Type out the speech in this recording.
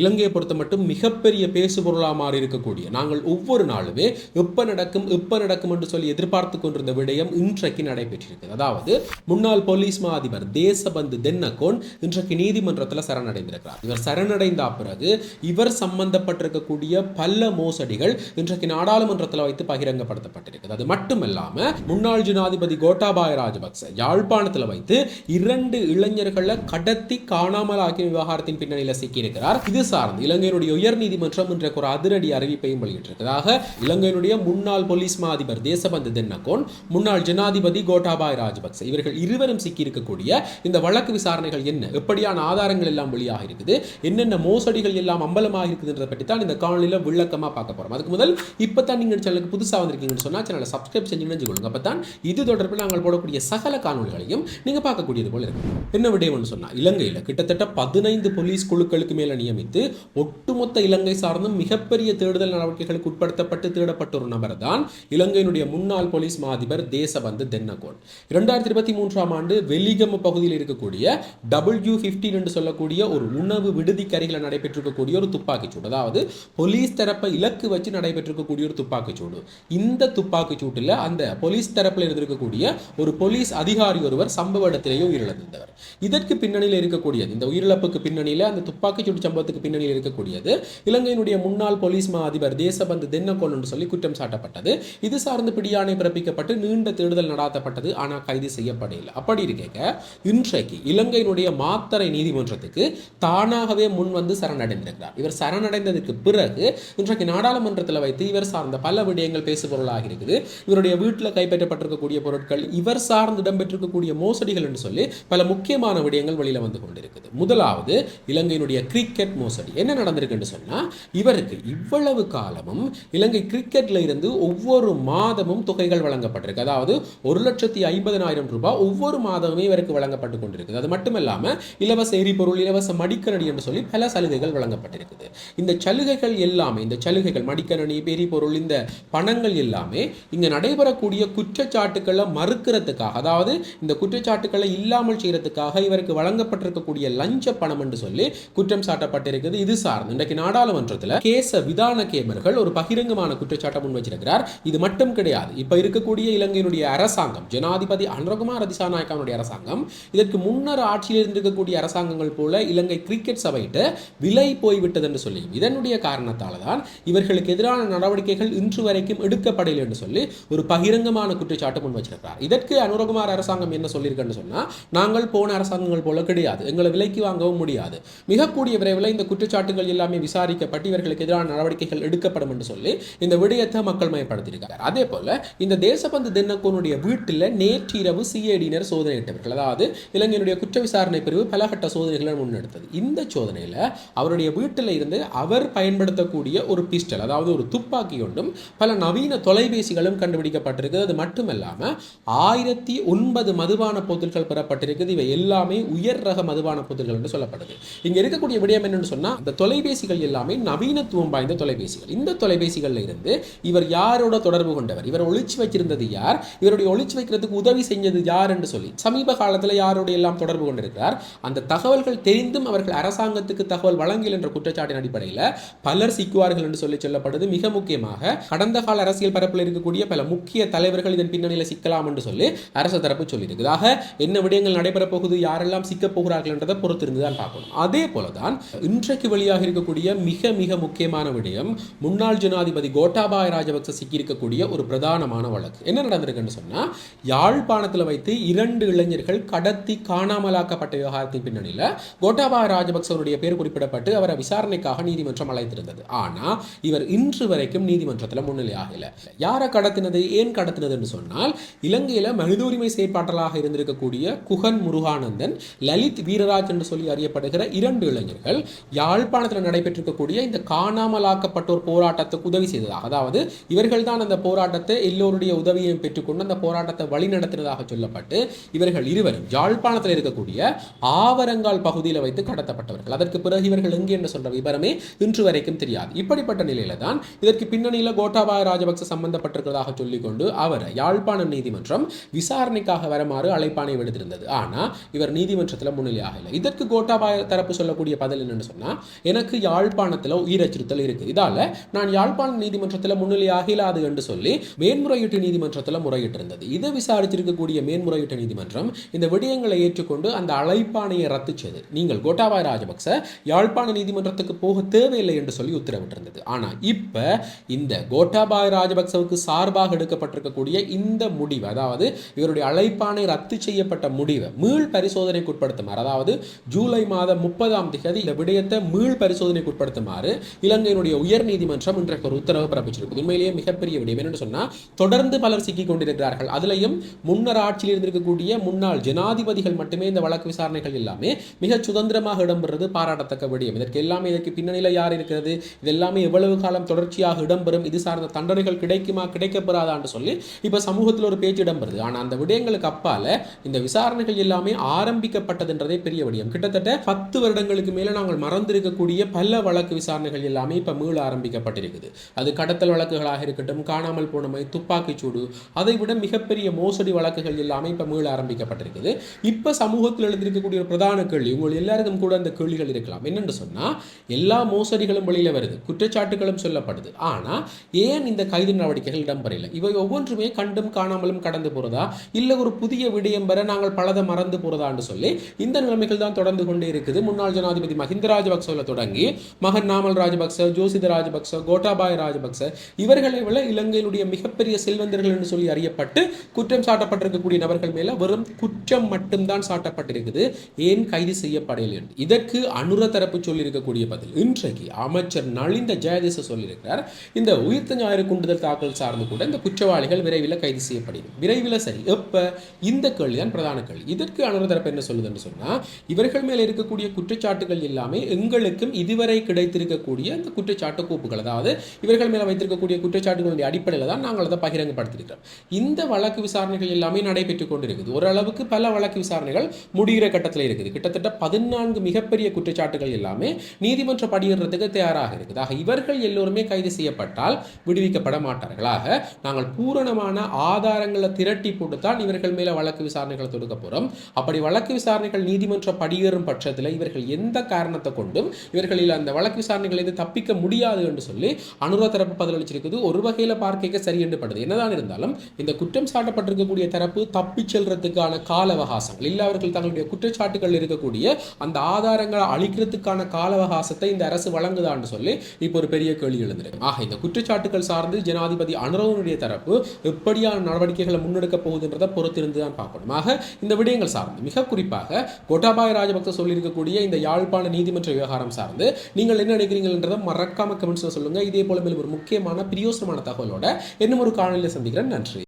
இலங்கையை பொறுத்த மட்டும் மிகப்பெரிய பேசுபொருளாக மாறி இருக்கக்கூடிய நாங்கள் ஒவ்வொரு நாளுமே எப்ப நடக்கும் எப்ப நடக்கும் என்று சொல்லி எதிர்பார்த்து கொண்டிருந்த விடயம் இன்றைக்கு நடைபெற்றிருக்கிறது. அதாவது முன்னாள் போலீஸ் மா அதிபர் தேசபந்து தென்னகோன் இன்றைக்கு நீதிமன்றத்தில் சரணடைந்திருக்கிறார். இவர் சரணடைந்த பிறகு இவர் சம்பந்தப்பட்டிருக்கக்கூடிய பல மோசடிகள் இன்றைக்கு நாடாளுமன்றத்தில் வைத்து பகிரங்கப்படுத்தப்பட்டிருக்கிறது. அது மட்டுமல்லாம முன்னாள் ஜனாதிபதி கோட்டாபாய ராஜபக்ச யாழ்ப்பாணத்தில் வைத்து இரண்டு இளைஞர்களை கடத்தி காணாமல் ஆக்கிய விவகாரத்தின் பின்னணியில் சிக்கியிருக்கிறார். இது சார்ந்து இலங்கையினுடைய உயர் நீதிமன்றம் ஒரு அதிரடி அறிவிப்பையும் வெளியிட்டிருக்கிறதாக இலங்கையினுடைய முன்னாள் போலீஸ் மா அதிபர் தேசபந்து தென்னகோன் முன்னாள் ஜனாதிபதி கோட்டாபாய் ராஜபக்ச இவர்கள் இருவரும் சிக்கியிருக்கக்கூடிய இந்த வழக்கு விசாரணைகள் என்ன? எப்படியான ஆதாரங்கள் எல்லாம் வெளியாக இருக்குது? என்னென்ன மோசடிகள் எல்லாம் அம்பலமாக இருக்குதுன்றதை பற்றி தான் இந்த காணொலியில் விளக்கமாக பார்க்க போறோம். அதுக்கு முதல் இப்போ தான் நீங்கள் சேனலுக்கு புதுசாக வந்திருக்கீங்கன்னு சொன்னால் சேனலை சப்ஸ்கிரைப் செஞ்சு நினைச்சுக்கொள்ளுங்க அப்போ தான் இது தொடர்பில் நாங்கள் போடக்கூடிய சகல காணொலிகளையும் நீங்கள் பார்க்கக்கூடியது போல இருக்கும் என்ன விடயம்னு சொன்னால் இலங்கையில் கிட்டத்தட்ட பதினைந்து போலீஸ் குழுக்களுக்கு மேலே நியமித்து ஒட்டுமொத்த இலங்கை சார்ந்தும் மிகப்பெரிய தேடுதல் நடவடிக்கைகளுக்கு உட்படுத்தப்பட்டு தேடப்பட்ட ஒரு நபர் தான் இலங்கையினுடைய முன்னாள் போலீஸ் மாதிபர் தேசபந்து தென்னகோன். இரண்டாயிரத்தி இருபத்தி மூன்றாம் ஆண்டு வெலிகம பகுதியில் இருக்கக்கூடிய டபிள்யூ பிப்டீன் என்று சொல்லக்கூடிய ஒரு உணவு விடுதிக்கு அருகில் நடைபெற்றிருக்கக்கூடிய ஒரு துப்பாக்கிச்சூடு. அதாவது போலீஸ் தரப்பை இலக்கு வச்சு நடைபெற்றிருக்கக்கூடிய ஒரு துப்பாக்கிச்சூடு. இந்த துப்பாக்கிச்சூட்டில் அந்த போலீஸ் தரப்பில் இருந்திருக்கக்கூடிய ஒரு போலீஸ் அதிகாரி ஒருவர் சம்பவ இடத்திலேயே உயிரிழந்திருந்தவர். இதற்கு பின்னணியில் இருக்கக்கூடியது இந்த உயிரிழப்புக்கு பின்னணியில் அந்த துப்பாக்கிச்சூடு சம்பவத்துக்கு பின்னணியில் இருக்கக்கூடியது. இலங்கையினுடைய முன்னாள் போலீஸ் மா அதிபர் தேசபந்து தென்னகோன் என்று சொல்லி குற்றம் சாட்டப்பட்டது. இது சார்ந்து பிடியாணை பிறப்பிக்கப்பட்டு நீண்ட தேடுதல் நடாத்தப்பட்டது. ஆனால் கைது செய்யப்படவில்லை. அப்படி இருக்க இன்றைக்கு இலங்கையினுடைய மாத்தரை நீதிமன்றத்துக்கு தானாகவே முன் வந்து சரணடைந்திருக்கிறார். இவர் சரணடைந்ததுக்கு பிறகு இன்றைக்கு நாடாளுமன்றத்தில் வைத்து இவர் சார்ந்த பல விடயங்கள் பேசுபொருளாக இருக்குது. இவருடைய வீட்டில் கைப்பற்றப்பட்டிருக்கக்கூடிய பொருட்கள் இவர் சார்ந்து இடம்பெற்றிருக்கக்கூடிய மோசடிகள் என்று சொல்லி பல முக்கியமான விடயங்கள் வெளியில் வந்து கொண்டிருக்குது. முதலாவது இலங்கையினுடைய கிரிக்கெட் மோசடி. மோசடி என்ன நடந்திருக்குன்னு சொன்னால் இவருக்கு இவ்வளவு காலமும் இலங்கை கிரிக்கெட்டில் இருந்து ஒவ்வொரு மாதமும் தொகைகள் வழங்கப்பட்டிருக்கு. அதாவது ஒரு லட்சத்தி ஐம்பதனாயிரம் ரூபாய் ஒவ்வொரு மாதமுமே இவருக்கு வழங்கப்பட்டு கொண்டிருக்குது. அது மட்டுமல்லாமல் இலவச எரிபொருள் இலவச மடிக்கணி என்று சொல்லி பல சலுகைகள் வழங்கப்பட்டிருக்குது. இந்த சலுகைகள் எல்லாமே இந்த சலுகைகள் மடிக்கணி எரிபொருள் இந்த பணங்கள் எல்லாமே இங்கே நடைபெறக்கூடிய குற்றச்சாட்டுக்களை மறுக்கிறதுக்காக அதாவது இந்த குற்றச்சாட்டுக்களை இல்லாமல் செய்கிறதுக்காக இவருக்கு வழங்கப்பட்டிருக்கக்கூடிய லஞ்ச பணம் என்று சொல்லி குற்றம் கிடைத்தது இது சார்ந்து இன்றைக்கு நாடாளுமன்றத்தில் கேச விதான கேமர்கள் ஒரு பகிரங்கமான குற்றச்சாட்டை முன் வச்சிருக்கிறார். இது மட்டும் கிடையாது. இப்ப இருக்கக்கூடிய இலங்கையினுடைய அரசாங்கம் ஜனாதிபதி அனுரகுமார் திசாநாயக்காவுடைய அரசாங்கம் இதற்கு முன்னர் ஆட்சியில் இருந்திருக்கக்கூடிய அரசாங்கங்கள் போல இலங்கை கிரிக்கெட் சபையிட்டு விலை போய்விட்டது என்று சொல்லி இதனுடைய காரணத்தால் தான் இவர்களுக்கு எதிரான நடவடிக்கைகள் இன்று வரைக்கும் எடுக்கப்படவில்லை என்று சொல்லி ஒரு பகிரங்கமான குற்றச்சாட்டு முன் வச்சிருக்கிறார். இதற்கு அனுரகுமார் அரசாங்கம் என்ன சொல்லியிருக்குன்னு சொன்னால் நாங்கள் போன அரசாங்கங்கள் போல கிடையாது. எங்களை விலைக்கு வாங்கவும் முடியாது. மிக கூடிய விரைவில் இந்த குற்றச்சாட்டுகள் எல்லாமே விசாரிக்கப்பட்டு இவர்களுக்கு எதிரான நடவடிக்கைகள் எடுக்கப்படும் என்று சொல்லி இந்த விடயத்தை மக்கள் மயப்படுத்தியிருக்காங்க. அதே போல இந்த தேசபந்து தினக்கோனுடைய வீட்டில் நேற்று இரவு சிஐடியினர் சோதனையிட்டவர்கள் அதாவது இலங்கையினுடைய குற்ற விசாரணை பிரிவு பலகட்ட சோதனைகளை முன்னெடுத்தது. இந்த சோதனையில் அவருடைய வீட்டில் இருந்து அவர் பயன்படுத்தக்கூடிய ஒரு பிஸ்டல் அதாவது ஒரு துப்பாக்கி ஒன்றும் பல நவீன தொலைபேசிகளும் கண்டுபிடிக்கப்பட்டிருக்கிறது. அது மட்டுமல்லாமல் ஆயிரத்தி ஒன்பது மதுபான பொருட்கள் பெறப்பட்டிருக்குது இவை எல்லாமே உயர் ரக மதுபான பொருட்கள் என்று சொல்லப்படுது. இங்கே இருக்கக்கூடிய விடயம் என்னென்னு சொன்னால் அந்த தொலைபேசிகள் எல்லாமே நவீனத்துவம் வாய்ந்த தொலைபேசிகள். இந்த தொலைபேசிகளில் இருந்து இவர் யாரோட தொடர்பு கொண்டவர்? இவர் ஒழிச்சு வைச்சிருந்தது யார்? இவருடைய ஒழிச்சு வைக்கிறதுக்கு உதவி செஞ்சது யார் என்று சொல்லி சமீப காலத்தில் யாரோட எல்லாம் தொடர்பு கொண்டிருக்கிறார்? அந்த தகவல்கள் தெரிந்தும் அவர்கள் அரசாங்கத்துக்கு தகவல் வழங்கல் என்ற குற்றச்சாட்டின் அடிப்படையில் பலர் சிக்குவார்கள் என்று சொல்லி சொல்லப்படுது. மிக முக்கியமாக கடந்த கால அரசியல் பரப்பில் இருக்கக்கூடிய பல முக்கிய தலைவர்கள் இதன் பின்னணியில் சிக்கலாம் என்று சொல்லி அரசு தரப்பு சொல்லியிருக்குது ஆக என்ன விடயங்கள் நடைபெறப் போகுது? யாரெல்லாம் சிக்கப் போகிறார்கள் என்றதை பொறுத்திருந்து தான் பார்க்கணும். அதே போலதான் இன்றைக்கு வெளியாக இருக்கக்கூடிய மிக மிக முக்கியமான விடயம் முன்னாள் ஜனாதிபதி கோட்டாபாய ராஜபக்ச சிக்கியிருக்கக்கூடிய ஒரு பிரதானமான வழக்கு. என்ன நடந்திருக்குன்னு சொன்னால் யாழ்ப்பாணத்தில் வைத்து இரண்டு இளைஞர்கள் கடத்தி காணாமலாக்கப்பட்ட விவகாரத்தின் பின்னணியில் கோட்டாபாய ராஜபக்சவருடைய பேர் குறிப்பிடப்பட்டு அவரை விசாரணைக்காக நீதிமன்றம் அழைத்திருந்தது. ஆனால் இவர் இன்று வரைக்கும் நீதிமன்றத்தில் முன்னிலையாகல யாரை கடத்தினது ஏன் கடத்தினதுன்னு சொன்னால் இலங்கையில் மனித உரிமை செயற்பாட்டலாக இருந்திருக்கக்கூடிய குகன் முருகானந்தன் லலித் வீரராஜ் என்று சொல்லி அறியப்படுகிற இரண்டு இளைஞர்கள் யாழ்ப்பாணத்தில் நடைபெற்றிருக்கக்கூடிய இந்த காணாமலாக்கப்பட்டோர் போராட்டத்துக்கு உதவி செய்ததாக. அதாவது இவர்கள் தான் அந்த போராட்டத்தை எல்லோருடைய உதவியையும் பெற்றுக்கொண்டு அந்த போராட்டத்தை வழிநடத்தினதாக சொல்லப்பட்டு இவர்கள் இருவரும் யாழ்ப்பாணத்தில் இருக்கக்கூடிய ஆவரங்கால் பகுதியில் வைத்து கடத்தப்பட்டவர்கள். அதற்கு பிறகு இவர்கள் எங்கே என்று சொல்ற விவரமே இன்று வரைக்கும் தெரியாது. இப்படிப்பட்ட நிலையில தான் இதற்கு பின்னணியில் கோட்டாபாய ராஜபக்ச சம்பந்தப்பட்டிருக்கிறதாக சொல்லிக்கொண்டு அவரை யாழ்ப்பாணம் நீதிமன்றம் விசாரணைக்காக வருமாறு அழைப்பானை விடுத்திருந்தது ஆனால் இவர் நீதிமன்றத்தில் முன்னிலையாக இல்லை இதற்கு கோட்டாபாய தரப்பு சொல்லக்கூடிய பதில் என்னென்னு சொன்னா அப்படின்னா எனக்கு யாழ்ப்பாணத்தில் உயிர் அச்சுறுத்தல் இருக்குது. இதால் நான் யாழ்ப்பாண நீதிமன்றத்தில் முன்னிலையாக இல்லாது என்று சொல்லி மேன்முறையீட்டு நீதிமன்றத்தில் முறையிட்டிருந்தது. இதை விசாரிச்சிருக்கக்கூடிய மேன்முறையீட்டு நீதிமன்றம் இந்த விடயங்களை ஏற்றுக்கொண்டு அந்த அழைப்பாணையை ரத்து செய்து நீங்கள் கோட்டாபாய ராஜபக்ச யாழ்ப்பாண நீதிமன்றத்துக்கு போக தேவையில்லை என்று சொல்லி உத்தரவிட்டிருந்தது. ஆனால் இப்போ இந்த கோட்டாபாய ராஜபக்சவுக்கு சார்பாக எடுக்கப்பட்டிருக்கக்கூடிய இந்த முடிவு அதாவது இவருடைய அழைப்பாணை ரத்து செய்யப்பட்ட முடிவை மீள் பரிசோதனைக்கு உட்படுத்துமாறு அதாவது ஜூலை மாதம் முப்பதாம் தேதி இந்த விடயத்தை மீள் பரிசோதனைக்கு உட்படுத்துமாறு இலங்கையினுடைய உயர் நீதிமன்றம் இன்றைக்கு ஒரு உத்தரவு பிறப்பிச்சிருக்கு உண்மையிலேயே மிகப்பெரிய விடயம். என்னன்னு சொன்னா தொடர்ந்து பலர் சிக்கிக் கொண்டிருக்கிறார்கள். அதுலயும் முன்னர் ஆட்சியில் இருந்திருக்கக்கூடிய முன்னாள் ஜனாதிபதிகள் மட்டுமே இந்த வழக்கு விசாரணைகள் எல்லாமே மிக சுதந்திரமாக இடம்பெறுவது பாராட்டத்தக்க விடயம். இதற்கு எல்லாமே இதற்கு பின்னணியில் யார் இருக்கிறது? இது எல்லாமே எவ்வளவு காலம் தொடர்ச்சியாக இடம்பெறும்? இது சார்ந்த தண்டனைகள் கிடைக்குமா கிடைக்கப்பெறாதான்னு சொல்லி இப்போ சமூகத்தில் ஒரு பேச்சு இடம்பெறுது. ஆனால் அந்த விடயங்களுக்கு அப்பால இந்த விசாரணைகள் எல்லாமே ஆரம்பிக்கப்பட்டதுன்றதே பெரிய விடயம். கிட்டத்தட்ட பத்து வருடங்களுக்கு மேலே நாங்கள் மறந்து மறந்திருக்கக்கூடிய பல வழக்கு விசாரணைகள் எல்லாமே இப்போ மீள ஆரம்பிக்கப்பட்டிருக்குது. அது கடத்தல் வழக்குகளாக இருக்கட்டும் காணாமல் போனமை துப்பாக்கிச்சூடு அதை விட மிகப்பெரிய மோசடி வழக்குகள் எல்லாமே இப்போ மீள ஆரம்பிக்கப்பட்டிருக்குது. இப்போ சமூகத்தில் எழுந்திருக்கக்கூடிய ஒரு பிரதான கேள்வி உங்கள் எல்லாருக்கும் கூட அந்த கேள்விகள் இருக்கலாம். என்னென்னு சொன்னால் எல்லா மோசடிகளும் வெளியில் வருது குற்றச்சாட்டுகளும் சொல்லப்படுது. ஆனால் ஏன் இந்த கைது நடவடிக்கைகள் இடம்பெறையில் இவை ஒவ்வொன்றுமே கண்டும் காணாமலும் கடந்து போகிறதா இல்லை ஒரு புதிய விடயம் பெற நாங்கள் பலதை மறந்து போகிறதான்னு சொல்லி இந்த நிலைமைகள் தான் தொடர்ந்து கொண்டே இருக்குது. முன்னாள் ஜனாதிபதி மஹிந்த ராஜ ராஜபக்சவில் தொடங்கி மகன் நாமல் ராஜபக்ச ஜோசித ராஜபக்ச கோட்டாபாய ராஜபக்ச இவர்களை விட இலங்கையினுடைய மிகப்பெரிய செல்வந்தர்கள் என்று சொல்லி அறியப்பட்டு குற்றம் சாட்டப்பட்டிருக்கக்கூடிய நபர்கள் மேல வெறும் குற்றம் மட்டும்தான் சாட்டப்பட்டிருக்குது. ஏன் கைது செய்யப்படையில் என்று. இதற்கு அனுர தரப்பு சொல்லியிருக்கக்கூடிய பதில். இன்றைக்கு அமைச்சர் நலிந்த ஜெயதேச சொல்லியிருக்கிறார். இந்த உயிர்த்த ஞாயிறு குண்டுதல் தாக்கல் சார்ந்து கூட இந்த குற்றவாளிகள் விரைவில் கைது செய்யப்படுகிறது. விரைவில் சரி. எப்ப? இந்த கேள்விதான் பிரதான கேள்வி. இதற்கு அனுர தரப்பு என்ன சொல்லுதுன்னு சொன்னா இவர்கள் மேல இருக்கக்கூடிய குற்றச்சாட்டுகள் எல்லாமே எங்களுக்கும் இதுவரை கிடைத்திருக்கக்கூடிய அந்த குற்றச்சாட்டு கோப்புகள் அதாவது இவர்கள் மேலே வைத்திருக்கக்கூடிய குற்றச்சாட்டுகளுடைய அடிப்படையில் தான் நாங்கள் அதை பகிரங்கப்படுத்திருக்கிறோம். இந்த வழக்கு விசாரணைகள் எல்லாமே நடைபெற்றுக் கொண்டிருக்குது. ஓரளவுக்கு பல வழக்கு விசாரணைகள் முடிகிற கட்டத்தில் இருக்குது. கிட்டத்தட்ட பதினான்கு மிகப்பெரிய குற்றச்சாட்டுகள் எல்லாமே நீதிமன்ற படியேறதுக்கு தயாராக இருக்குது. ஆக இவர்கள் எல்லோருமே கைது செய்யப்பட்டால் விடுவிக்கப்பட மாட்டார்கள். ஆக நாங்கள் பூரணமான ஆதாரங்களை திரட்டி போட்டுத்தான் இவர்கள் மேல வழக்கு விசாரணைகளை தொடுக்க போறோம். அப்படி வழக்கு விசாரணைகள் நீதிமன்ற படியேறும் பட்சத்தில் இவர்கள் எந்த காரணத்தை கொண்டும் இவர்களில் அந்த வழக்கு விசாரணைகளிலிருந்து தப்பிக்க முடியாது என்று சொல்லி அனுர தரப்பு பதிலளிச்சிருக்குது. ஒரு வகையில் பார்க்க சரி என்று படுது. என்னதான் இருந்தாலும் இந்த குற்றம் சாட்டப்பட்டிருக்கக்கூடிய தரப்பு தப்பிச் செல்றதுக்கான கால அவகாசங்கள் இல்லை அவர்கள் தங்களுடைய குற்றச்சாட்டுகள் இருக்கக்கூடிய அந்த ஆதாரங்களை அழிக்கிறதுக்கான கால அவகாசத்தை இந்த அரசு வழங்குதான்னு சொல்லி இப்போ ஒரு பெரிய கேள்வி எழுந்திருக்கு. ஆக இந்த குற்றச்சாட்டுகள் சார்ந்து ஜனாதிபதி அனுரவனுடைய தரப்பு எப்படியான நடவடிக்கைகளை முன்னெடுக்க போகுதுன்றதை பொறுத்திருந்து தான் பார்க்கணும். ஆக இந்த விடயங்கள் சார்ந்து மிக குறிப்பாக கோட்டாபாய ராஜபக்ச சொல்லியிருக்கக்கூடிய இந்த யாழ்ப்பாண நீதிமன்ற விவகாரம் சார்ந்து நீங்கள் என்ன நினைக்கிறீங்கன்றதை மறக்காம கமெண்ட்ஸில் சொல்லுங்க. இதே போல மேலும் ஒரு முக்கியமான பிரியோசனமான தகவலோட இன்னும் ஒரு காணொலியில் சந்திக்கிறேன். நன்றி.